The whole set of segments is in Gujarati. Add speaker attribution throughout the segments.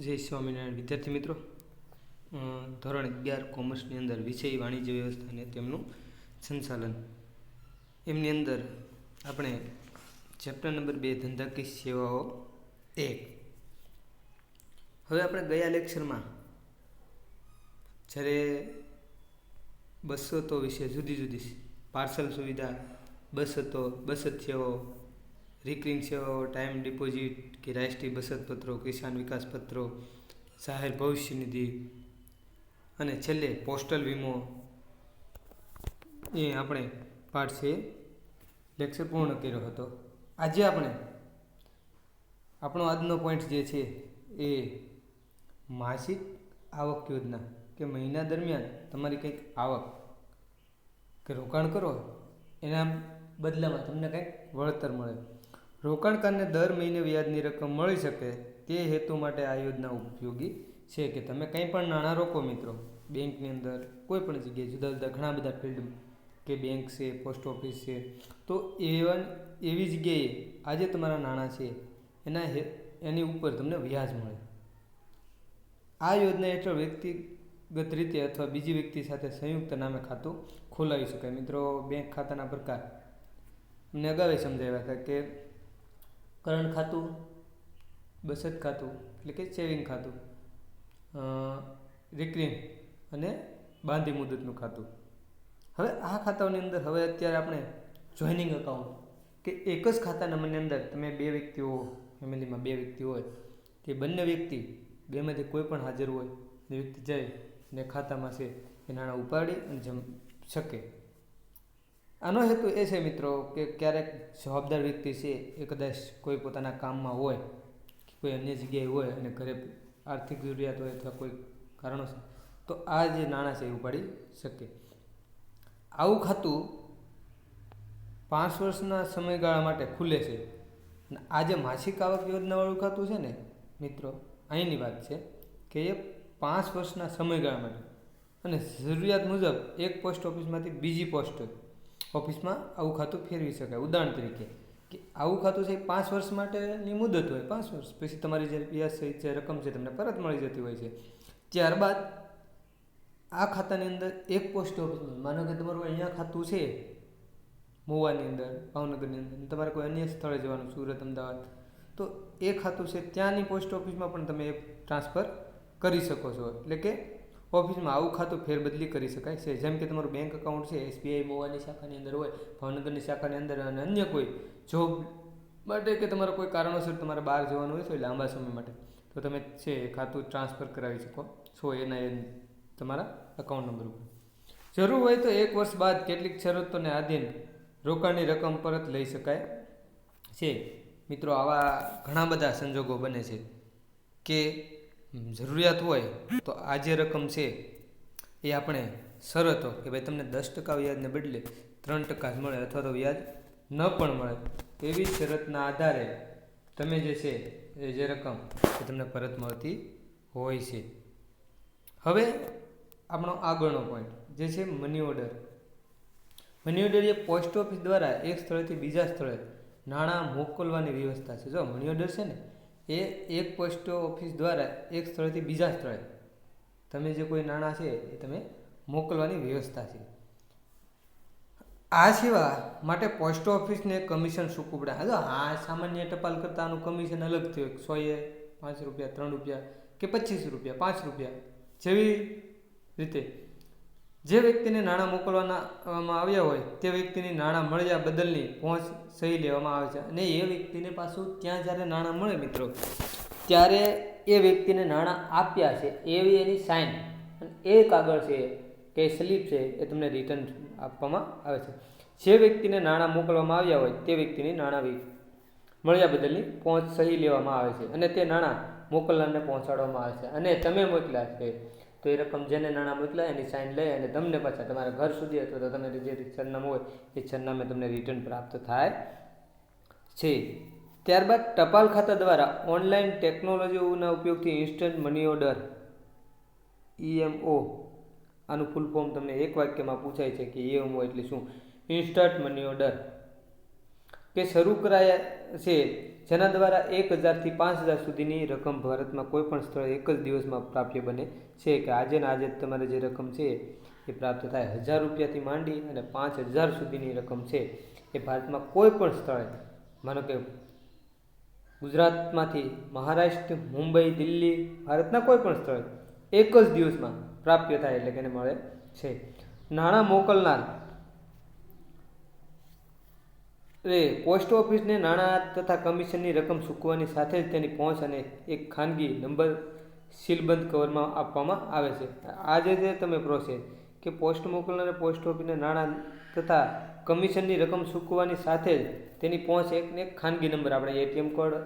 Speaker 1: જય સ્વામિનારાયણ. વિદ્યાર્થી મિત્રો ધોરણ અગિયાર કોમર્સની અંદર વિષય વાણિજ્ય વ્યવસ્થા અને તેમનું સંચાલન. એમની અંદર આપણે ચેપ્ટર નંબર બે, ધંધાકીય સેવાઓ એક. હવે આપણે ગયા લેક્ચરમાં જ્યારે બસો તો વિશે જુદી જુદી પાર્સલ સુવિધા બસ હતો બસ સેવાઓ રિકરિંગ સેવાઓ ટાઈમ ડિપોઝિટ કે રાષ્ટ્રીય બચત પત્રો કિસાન વિકાસ પત્રો જાહેર ભવિષ્ય નિધિ અને છેલ્લે પોસ્ટલ વીમો એ આપણે પાઠ છે લેક્ચર પૂર્ણ કર્યો હતો. આજે આપણે આપણો આજનો પોઈન્ટ જે છે એ માસિક આવક યોજના કે મહિના દરમિયાન તમારી કંઈક આવક કે રોકાણ કરો, એના બદલામાં તમને કંઈક વળતર મળે. રોકાણકારને દર મહિને વ્યાજની રકમ મળી શકે તે હેતુ માટે આ યોજના ઉપયોગી છે કે તમે કંઈ પણ નાણાં રોકો મિત્રો. બેંકની અંદર કોઈ પણ જગ્યાએ જુદા જુદા ઘણા બધા ફિલ્ડ કે બેંક છે, પોસ્ટ ઓફિસ છે, તો એવન એવી જગ્યાએ આજે તમારા નાણાં છે, એના એની ઉપર તમને વ્યાજ મળે. આ યોજના હેઠળ વ્યક્તિગત રીતે અથવા બીજી વ્યક્તિ સાથે સંયુક્ત નામે ખાતું ખોલાવી શકાય. મિત્રો, બેંક ખાતાના પ્રકાર. અમને અગાઉ સમજાવ્યા હતા કે કરંટ ખાતું બચત ખાતું, એટલે કે સેવિંગ ખાતું રિકરિંગ અને બાંધી મુદતનું ખાતું. હવે આ ખાતાઓની અંદર હવે અત્યારે આપણે જોઈનિંગ અકાઉન્ટ કે એક જ ખાતા નંબરની અંદર તમે બે વ્યક્તિઓ, ફેમિલીમાં બે વ્યક્તિ હોય તે બંને વ્યક્તિ બેમાંથી કોઈ પણ હાજર હોય, એ વ્યક્તિ જાય ને ખાતામાં છે એ નાણાં ઉપાડી અને જમ શકે. આનો હેતુ એ છે મિત્રો કે ક્યારેક જવાબદાર વ્યક્તિ છે એ કદાચ કોઈ પોતાના કામમાં હોય કે કોઈ અન્ય જગ્યાએ હોય અને ઘરે આર્થિક જરૂરિયાત હોય અથવા કોઈ કારણોસર, તો આ જે નાણાં છે એ ઉપાડી શકે. આવું ખાતું પાંચ વર્ષના સમયગાળા માટે ખુલે છે. અને આ જે માસિક આવક યોજનાવાળું ખાતું છે ને, મિત્રો, અહીંની વાત છે કે એ પાંચ વર્ષના સમયગાળા માટે. અને જરૂરિયાત મુજબ એક પોસ્ટ ઓફિસમાંથી બીજી પોસ્ટ ઓફિસમાં આવું ખાતું ફેરવી શકાય. ઉદાહરણ તરીકે કે આવું ખાતું છે પાંચ વર્ષ માટેની મુદત હોય, પાંચ વર્ષ. પછી તમારી જે વ્યાજ સહિત જે રકમ છે તમને પરત મળી જતી હોય છે. ત્યારબાદ આ ખાતાની અંદર એક પોસ્ટ ઓફિસ માનો કે તમારું અહીંયા ખાતું છે, મોવાની અંદર, ભાવનગરની અંદર તમારે કોઈ અન્ય સ્થળે જવાનું, સુરત, અમદાવાદ, તો એ ખાતું છે ત્યાંની પોસ્ટ ઓફિસમાં પણ તમે એ ટ્રાન્સફર કરી શકો છો. એટલે કે ઓફિસમાં આવું ખાતું ફેરબદલી કરી શકાય છે. જેમ કે તમારું બેંક એકાઉન્ટ છે એસબીઆઈ મોવાની શાખાની અંદર હોય, ભાવનગરની શાખાની અંદર અને અન્ય કોઈ જોબ માટે કે તમારા કોઈ કારણોસર તમારે બહાર જવાનું હોય તો લાંબા સમય માટે. તો તમે છે ખાતું ટ્રાન્સફર કરાવી શકો છો એના તમારા અકાઉન્ટ નંબર ઉપર. જરૂર હોય તો એક વર્ષ બાદ કેટલીક શરતોને આધીન રોકાણની રકમ પરત લઈ શકાય છે. મિત્રો, આવા ઘણા બધા સંજોગો બને છે કે જરૂરિયાત હોય તો આ જે રકમ છે એ આપણે શરતો કે ભાઈ તમને દસ ટકા વ્યાજને બદલે ત્રણ ટકા જ મળે અથવા તો વ્યાજ ન પણ મળે, એવી શરતના આધારે તમે જે છે એ જે રકમ એ તમને પરત મળતી હોય છે. હવે આપણો આગળનો પોઈન્ટ જે છે મની ઓર્ડર મની ઓર્ડર એ પોસ્ટ ઓફિસ દ્વારા એક સ્થળેથી બીજા સ્થળે નાણાં મોકલવાની વ્યવસ્થા છે. જો મની ઓર્ડર છે ને એ એક પોસ્ટ ઓફિસ દ્વારા એક સ્થળેથી બીજા સ્થળે તમે જે કોઈ નાણાં છે એ તમે મોકલવાની વ્યવસ્થા છે. આ સેવા માટે પોસ્ટ ઓફિસને કમિશન ચૂકવડા જો આ સામાન્ય ટપાલ કરતાં આનું કમિશન અલગ થયું. સો એ, પાંચ રૂપિયા, ત્રણ રૂપિયા કે પચીસ રૂપિયા, પાંચ રૂપિયા જેવી રીતે. જે વ્યક્તિને નાણાં મોકલવાના આવ્યા હોય તે વ્યક્તિની નાણાં મળ્યા બદલની પહોંચ સહી લેવામાં આવે છે. અને એ વ્યક્તિને પાછું ત્યાં જ્યારે નાણાં મળે મિત્રો, ત્યારે એ વ્યક્તિને નાણાં આપ્યા છે એવી એની સાઇન અને એ કાગળ છે કે સ્લીપ છે એ તમને રિટર્ન આપવામાં આવે છે. જે વ્યક્તિને નાણાં મોકલવામાં આવ્યા હોય તે વ્યક્તિની નાણાં મળ્યા બદલની પહોંચ સહી લેવામાં આવે છે. અને તે નાણાં મોકલનારને પહોંચાડવામાં આવે છે. અને તમે મોકલ્યા છે તો એ રકમ જેને નાણાં મોકલા એની સાઇન લઈ અને તમને પાછા તમારા ઘર સુધી અથવા તો તમે જે સરનામું હોય એ સરનામે તમને રિટર્ન પ્રાપ્ત થાય છે. ત્યારબાદ ટપાલ ખાતા દ્વારા ઓનલાઈન ટેકનોલોજીના ઉપયોગથી ઇન્સ્ટન્ટ મની ઓર્ડર ઈએમઓ આનું ફૂલ ફોર્મ તમને એક વાક્યમાં પૂછાય છે કે ઈએમઓ એટલે શું? ઇન્સ્ટન્ટ મની ઓર્ડર કે શરૂ કરાયા છે જેના દ્વારા એક હજારથી પાંચ હજાર સુધીની રકમ ભારતમાં કોઈ પણ સ્થળે એક જ દિવસમાં પ્રાપ્ય બને છે કે આજે ને આજે તમારે જે રકમ છે એ પ્રાપ્ત થાય. હજાર રૂપિયાથી માંડી અને પાંચ હજાર સુધીની રકમ છે એ ભારતમાં કોઈ પણ સ્થળે, માનો કે ગુજરાતમાંથી મહારાષ્ટ્ર, મુંબઈ, દિલ્હી, ભારતના કોઈ પણ સ્થળે એક જ દિવસમાં પ્રાપ્ય થાય એટલે કે મળે છે. નાણાં મોકલનાર એ પોસ્ટ ઓફિસને નાણાં તથા કમિશનની રકમ ચૂકવવાની સાથે જ તેની પહોંચ અને એક ખાનગી નંબર સીલબંધ કવરમાં આપવામાં આવે છે. આ જે તમે પ્રોસેસ કે પોસ્ટ મોકલનારે પોસ્ટ ઓફિસને નાણાં તથા કમિશનની રકમ ચૂકવવાની સાથે જ તેની પહોંચ એક ને એક ખાનગી નંબર, આપણે એટીએમ કાર્ડ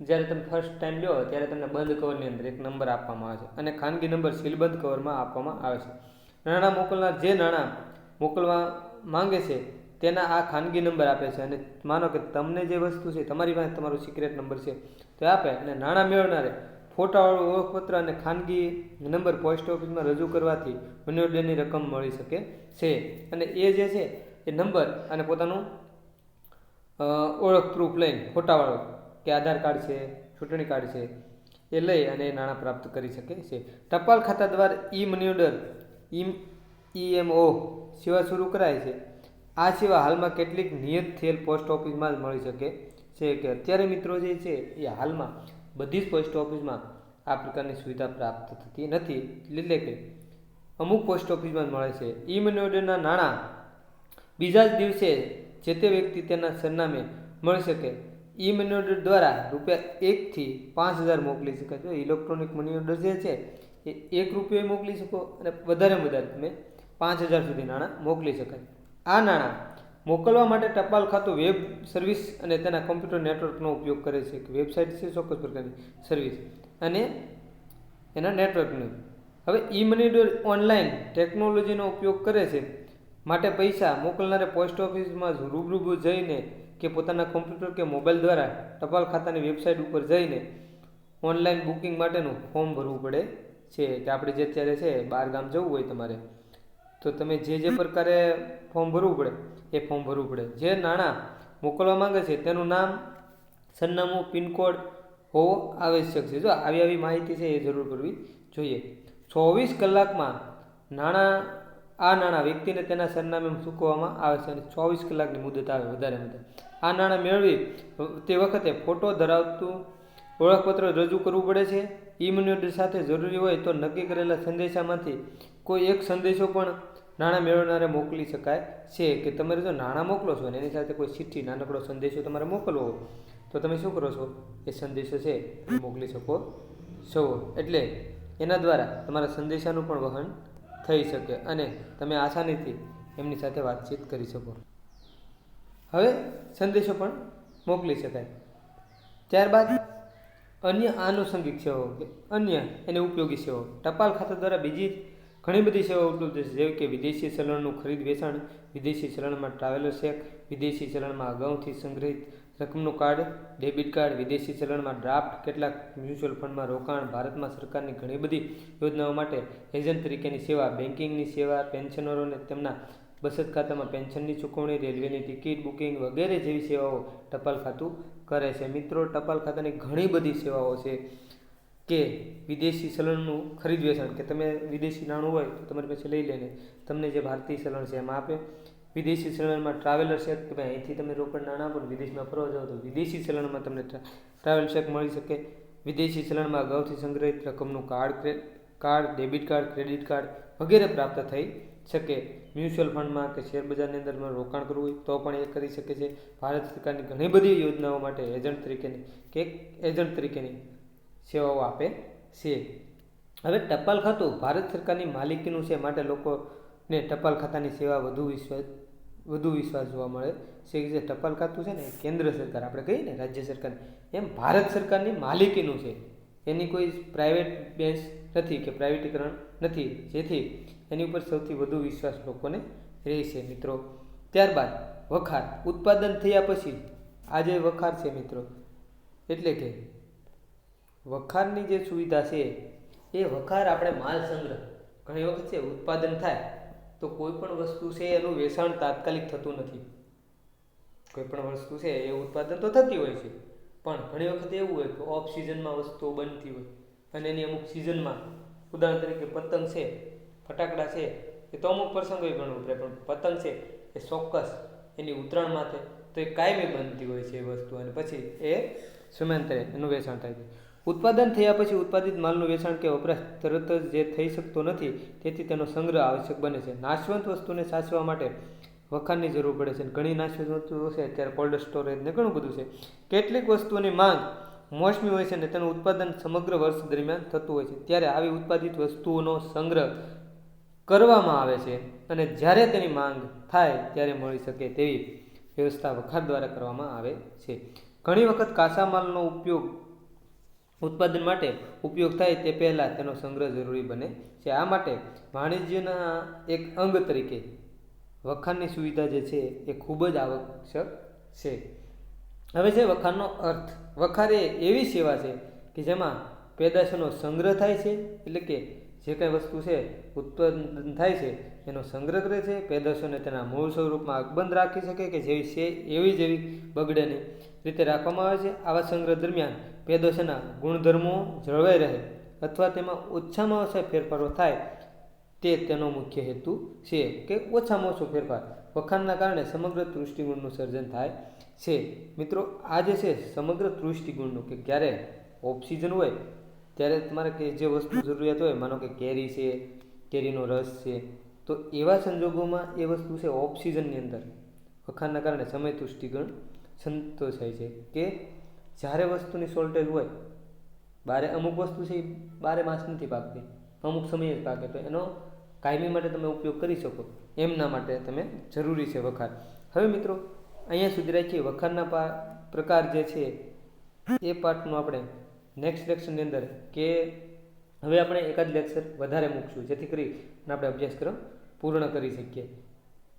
Speaker 1: જ્યારે તમે ફર્સ્ટ ટાઈમ લ્યો ત્યારે તમને બંધ કવરની અંદર એક નંબર આપવામાં આવે છે અને ખાનગી નંબર સીલબંધ કવરમાં આપવામાં આવે છે. નાણાં મોકલનાર જે નાણાં મોકલવા માંગે છે તેના આ ખાનગી નંબર આપે છે અને માનો કે તમને જે વસ્તુ છે, તમારી પાસે તમારો સિક્રેટ નંબર છે, તે આપે અને નાણાં મેળવનારે ફોટાવાળું ઓળખપત્ર અને ખાનગી નંબર પોસ્ટ ઓફિસમાં રજૂ કરવાથી મની ઓર્ડરની રકમ મળી શકે છે. અને એ જે છે, એ નંબર અને પોતાનું ઓળખ પ્રૂફ લઈને ફોટાવાળો કે આધાર કાર્ડ છે, ચૂંટણી કાર્ડ છે, એ લઈ અને એ નાણાં પ્રાપ્ત કરી શકે છે. ટપાલ ખાતા દ્વારા ઈ મની ઓર્ડર ઈ ઈએમઓ સેવા શરૂ કરાય છે. આ સિવાય હાલમાં કેટલીક નિયત થયેલ પોસ્ટ ઓફિસમાં જ મળી શકે છે કે અત્યારે મિત્રો જે છે એ હાલમાં બધી જ પોસ્ટ ઓફિસમાં આ પ્રકારની સુવિધા પ્રાપ્ત થતી નથી. એટલે કે અમુક પોસ્ટ ઓફિસમાં જ મળે છે. ઈ મની ઓર્ડરના નાણાં બીજા જ દિવસે જે તે વ્યક્તિ તેના સરનામે મળી શકે. ઈ મની ઓર્ડર દ્વારા રૂપિયા એકથી પાંચ હજાર મોકલી શકાય જો ઇલેક્ટ્રોનિક મની ઓર્ડર જે છે એ એક રૂપિયો મોકલી શકો અને વધારે વધારે તમે પાંચ હજાર સુધી નાણાં મોકલી શકાય. આ નાણાં મોકલવા માટે ટપાલ ખાતું, વેબ સર્વિસ અને તેના કોમ્પ્યુટર નેટવર્કનો ઉપયોગ કરે છે. કે વેબસાઇટ છે ચોક્કસ પ્રકારની સર્વિસ અને એના નેટવર્કનો. હવે ઈ મની ઓનલાઈન ટેકનોલોજીનો ઉપયોગ કરે છે. માટે પૈસા મોકલનારે પોસ્ટ ઓફિસમાં રૂબરૂ જઈને કે પોતાના કોમ્પ્યુટર કે મોબાઈલ દ્વારા ટપાલ ખાતાની વેબસાઇટ ઉપર જઈને ઓનલાઈન બુકિંગ માટેનું ફોર્મ ભરવું પડે છે. કે આપણે જે અત્યારે છે બહાર ગામ જવું હોય તમારે તો તમે જે જે પ્રકારે ફોર્મ ભરવું પડે, એ ફોર્મ ભરવું પડે. જે નાણાં મોકલવા માંગે છે, તેનું નામ, સરનામું, પિનકોડ હોવો આવશ્યક છે. જો આવી આવી માહિતી છે, એ જરૂર કરવી જોઈએ. ચોવીસ કલાકમાં નાણાં, આ નાણાં વ્યક્તિને તેના સરનામે ચૂકવવામાં આવે છે અને ચોવીસ કલાકની મુદત આવે વધારે વધારે આ નાણાં મેળવી, તે વખતે ફોટો ધરાવતું ઓળખપત્ર રજૂ કરવું પડે છે. ઈ મની સાથે જરૂરી હોય તો નક્કી કરેલા સંદેશામાંથી કોઈ એક સંદેશો પણ નાણાં મેળવનારે મોકલી શકાય છે કે તમારે જો નાણાં મોકલો છો અને એની સાથે કોઈ ચિઠ્ઠી, નાનકડો સંદેશો તમારે મોકલવો તો તમે શું કરો છો? એ સંદેશો છે મોકલી શકો છો. એટલે એના દ્વારા તમારા સંદેશાનું પણ વહન થઈ શકે અને તમે આસાનીથી એમની સાથે વાતચીત કરી શકો. હવે સંદેશો પણ મોકલી શકાય. ત્યારબાદ અન્ય આનુષંગિક સેવાઓ કે અન્ય એને ઉપયોગી સેવાઓ. ટપાલ ખાતા દ્વારા બીજી ઘણી બધી સેવાઓ ઉપલબ્ધ છે. જેવી કે વિદેશી ચલણનું ખરીદ વેચાણ, વિદેશી ચલણમાં ટ્રાવેલર ચેક વિદેશી ચલણમાં અગાઉથી સંગ્રહિત રકમનું કાર્ડ ડેબિટ કાર્ડ વિદેશી ચલણમાં ડ્રાફ્ટ કેટલાક મ્યુચ્યુઅલ ફંડમાં રોકાણ, ભારતમાં સરકારની ઘણી બધી યોજનાઓ માટે એજન્ટ તરીકેની સેવા બેન્કિંગની સેવા પેન્શનરોને તેમના બચત ખાતામાં પેન્શનની ચૂકવણી, રેલવેની ટિકિટ બુકિંગ વગેરે જેવી સેવાઓ ટપાલ ખાતું કરે છે. મિત્રો, ટપાલ ખાતાની ઘણી બધી સેવાઓ છે. કે વિદેશી ચલણનું ખરીદ વેચાણ કે તમે વિદેશી નાણું હોય તો તમારી પાસે લઈ લઈને તમને જે ભારતીય ચલણ છે એમાં આપે. વિદેશી ચલણમાં ટ્રાવેલર ચેક કે ભાઈ અહીંથી તમે રોકડ નાણાં આપો વિદેશમાં ફરવા જાઓ તો વિદેશી ચલણમાં તમને ટ્રાવેલ ચેક મળી શકે. વિદેશી ચલણમાં અગાઉથી સંગ્રહિત રકમનું card card debit card credit card વગેરે પ્રાપ્ત થઈ શકે. મ્યુચ્યુઅલ ફંડમાં કે શેર બજારની અંદર રોકાણ કરવું હોય તો પણ એ કરી શકે છે. ભારત સરકારની ઘણી બધી યોજનાઓ માટે એજન્ટ તરીકેની, કે એજન્ટ તરીકેની સેવાઓ આપે છે. હવે ટપાલ ખાતું ભારત સરકારની માલિકીનું છે માટે લોકોને ટપાલ ખાતાની સેવા વધુ વિશ્વાસ વધુ વિશ્વાસ જોવા મળે છે. જે ટપાલ ખાતું છે ને કેન્દ્ર સરકાર, આપણે કહીએ ને, રાજ્ય સરકાર, એમ ભારત સરકારની માલિકીનું છે. એની કોઈ પ્રાઇવેટ બેન્ચ નથી કે પ્રાઇવેટીકરણ નથી. જેથી એની ઉપર સૌથી વધુ વિશ્વાસ લોકોને રહેશે મિત્રો. ત્યારબાદ વખાર. ઉત્પાદન થયા પછી, આજે વખાર છે, મિત્રો. એટલે કે વખારની જે સુવિધા છે, એ વખાર આપણે માલ સંગ્રહ, ઘણી વખત છે, ઉત્પાદન થાય, તો કોઈ પણ વસ્તુ છે, એનું વેચાણ તાત્કાલિક થતું નથી. કોઈ પણ વસ્તુ છે, એ ઉત્પાદન તો થતી હોય છે, પણ ઘણી વખત એવું હોય કે ઓફ સિઝનમાં વસ્તુઓ બનતી હોય, અને એની અમુક સિઝનમાં ઉદાહરણ તરીકે પતંગ છે, ફટાકડા છે, એ તો અમુક પ્રસંગો પણ વપરાય પણ પતંગ છે, એ ચોક્કસ એની ઉત્તરાયણ માટે તો એ કાયમી બનતી હોય છે એ વસ્તુ, અને પછી એ સમયાંતરે એનું વેચાણ થાય છે. ઉત્પાદન થયા પછી ઉત્પાદિત માલનું વેચાણ કે વપરાશ તરત જ જે થઈ શકતો નથી, તેથી તેનો સંગ્રહ આવશ્યક બને છે. નાશવંત વસ્તુને સાચવા માટે વખાણની જરૂર પડે છે. ઘણી નાશવંત વસ્તુઓ છે, અત્યારે કોલ્ડ સ્ટોરેજને ઘણું બધું છે. કેટલીક વસ્તુઓની માંગ મોસમી હોય છે અને તેનું ઉત્પાદન સમગ્ર વર્ષ દરમિયાન થતું હોય છે. ત્યારે આવી ઉત્પાદિત વસ્તુઓનો સંગ્રહ કરવામાં આવે છે અને જ્યારે તેની માંગ થાય ત્યારે મળી શકે તેવી વ્યવસ્થા વખાર દ્વારા કરવામાં આવે છે. ઘણી વખત કાચા માલનો ઉપયોગ ઉત્પાદન માટે ઉપયોગ થાય તે પહેલાં તેનો સંગ્રહ જરૂરી બને છે. આ માટે વાણિજ્યના એક અંગ તરીકે વખાણની સુવિધા જે છે એ ખૂબ જ આવશ્યક છે. હવે છે વખાણનો અર્થ. વખાર એ એવી સેવા છે કે જેમાં પેદાશોનો સંગ્રહ થાય છે, એટલે કે જે કાંઈ વસ્તુ છે ઉત્પાદન થાય છે એનો સંગ્રહ કરે છે. પેદાશોને તેના મૂળ સ્વરૂપમાં અકબંધ રાખી શકે કે જેવી છે એવી જેવી બગડે નહીં. રીતે રાખવામાં આવે છે. આવા સંગ્રહ દરમિયાન પેદોશના ગુણધર્મો જળવાઈ રહે અથવા તેમાં ઓછામાં ઓછા ફેરફારો થાય તે તેનો મુખ્ય હેતુ છે કે ઓછામાં ઓછો ફેરફાર વખાણના કારણે સમગ્ર તૃષ્ટિગુણનું સર્જન થાય છે. મિત્રો, આ જે છે સમગ્ર તૃષ્ટિગુણનું કે ક્યારે ઓક્સિજન હોય, ત્યારે તમારે કે જે વસ્તુ જરૂરિયાત હોય, માનો કે કેરી છે, કેરીનો રસ છે, તો એવા સંજોગોમાં એ વસ્તુ છે ઓક્સિજનની અંદર. વખાણના કારણે સમય તૃષ્ટિગુણ સંતોષાય છે કે જ્યારે વસ્તુની શોર્ટેજ હોય, બારે અમુક વસ્તુ છે એ બારે માસ નથી પાકતી, અમુક સમયે જ પાકે, તો એનો કાયમી માટે તમે ઉપયોગ કરી શકો. એમના માટે તમે જરૂરી છે વખાર હવે મિત્રો, અહીંયા સુધી રાખીએ. વખારના પ્રકાર જે છે, એ પાર્ટનું આપણે નેક્સ્ટ લેક્ચરની અંદર કે હવે આપણે એકાદ લેક્ચર વધારે મૂકશું, જેથી કરી આપણે અભ્યાસક્રમ પૂર્ણ કરી શકીએ.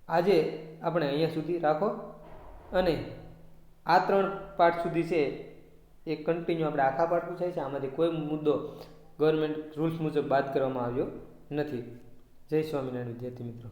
Speaker 1: આજે આપણે અહીંયા સુધી રાખો અને આ ત્રણ પાર્ટ સુધી છે, એ કન્ટિન્યુ આપણે આખા પાર્ટ પૂછાય છે. આમાંથી કોઈ મુદ્દો ગવર્મેન્ટ રૂલ્સ મુજબ બાદ કરવામાં આવ્યો નથી. જય સ્વામિનારાયણ, વિદ્યાર્થી મિત્રો.